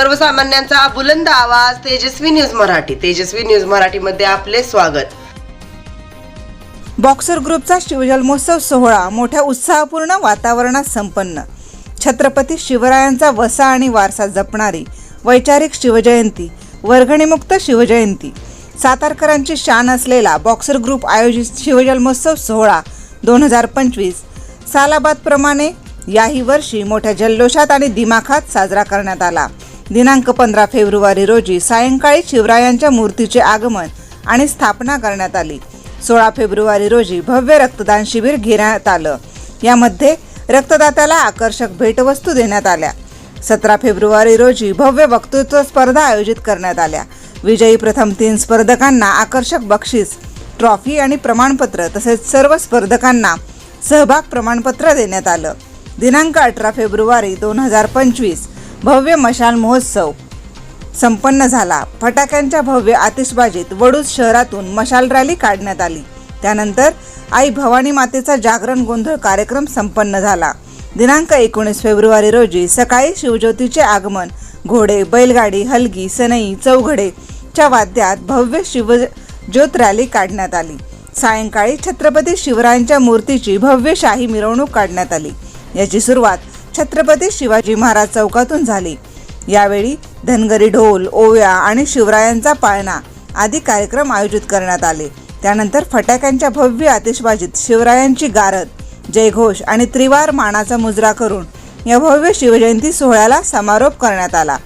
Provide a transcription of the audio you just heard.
सर्वसामान्यांचा बुलंद आवाज तेजस्वी न्यूज मराठी तेजस्वी न्यूज मराठीमध्ये आपले स्वागत. बॉक्सर ग्रुपचा शिवजन्मोत्सव सोहळा मोठ्या उत्साहपूर्ण वातावरणात संपन्न. छत्रपती शिवरायांचा वसा आणि वारसा जपणारी वैचारिक शिवजयंती वर्गणीमुक्त शिवजयंती. सातारकरांची शान असलेला बॉक्सर ग्रुप आयोजित शिवजन्मोत्सव सोहळा दोन हजार पंचवीस. सालाबादप्रमाणे याही वर्षी मोठ्या जल्लोषात आणि दिमाखात साजरा करण्यात आला. दिनांक पंधरा फेब्रुवारी रोजी सायंकाळी शिवरायांच्या मूर्तीचे आगमन आणि स्थापना करण्यात आली. सोळा फेब्रुवारी रोजी भव्य रक्तदान शिबिर घेण्यात आलं. यामध्ये रक्तदात्याला आकर्षक भेटवस्तू देण्यात आल्या. सतरा फेब्रुवारी रोजी भव्य वक्तृत्व स्पर्धा आयोजित करण्यात आल्या. विजयी प्रथम तीन स्पर्धकांना आकर्षक बक्षीस ट्रॉफी आणि प्रमाणपत्र तसेच सर्व स्पर्धकांना सहभाग प्रमाणपत्र देण्यात आलं. दिनांक अठरा फेब्रुवारी दोन हजार पंचवीस भव्य मशाल महोत्सव संपन्न झाला. फटाक्यांच्या भव्य आतिषबाजीत वडूज शहरातून मशाल रॅली काढण्यात आली. त्यानंतर आई भवानी मातेचा जागरण गोंधळ कार्यक्रम संपन्न झाला. दिनांक एकोणीस फेब्रुवारी रोजी सकाळी शिवज्योतीचे आगमन घोडे बैलगाडी हलगी सनई चौघडे च्या वाद्यात भव्य शिवज्योत रॅली काढण्यात आली. सायंकाळी छत्रपती शिवरायांच्या मूर्तीची भव्य शाही मिरवणूक काढण्यात आली. याची सुरुवात छत्रपती शिवाजी महाराज चौकातून झाली. यावेळी धनगरी ढोल ओव्या आणि शिवरायांचा पाळणा आदी कार्यक्रम आयोजित करण्यात आले. त्यानंतर फटाक्यांच्या भव्य आतिषबाजीत शिवरायांची गारद जयघोष आणि त्रिवार मानाचा मुजरा करून या भव्य शिवजयंती सोहळ्याला समारोप करण्यात आला.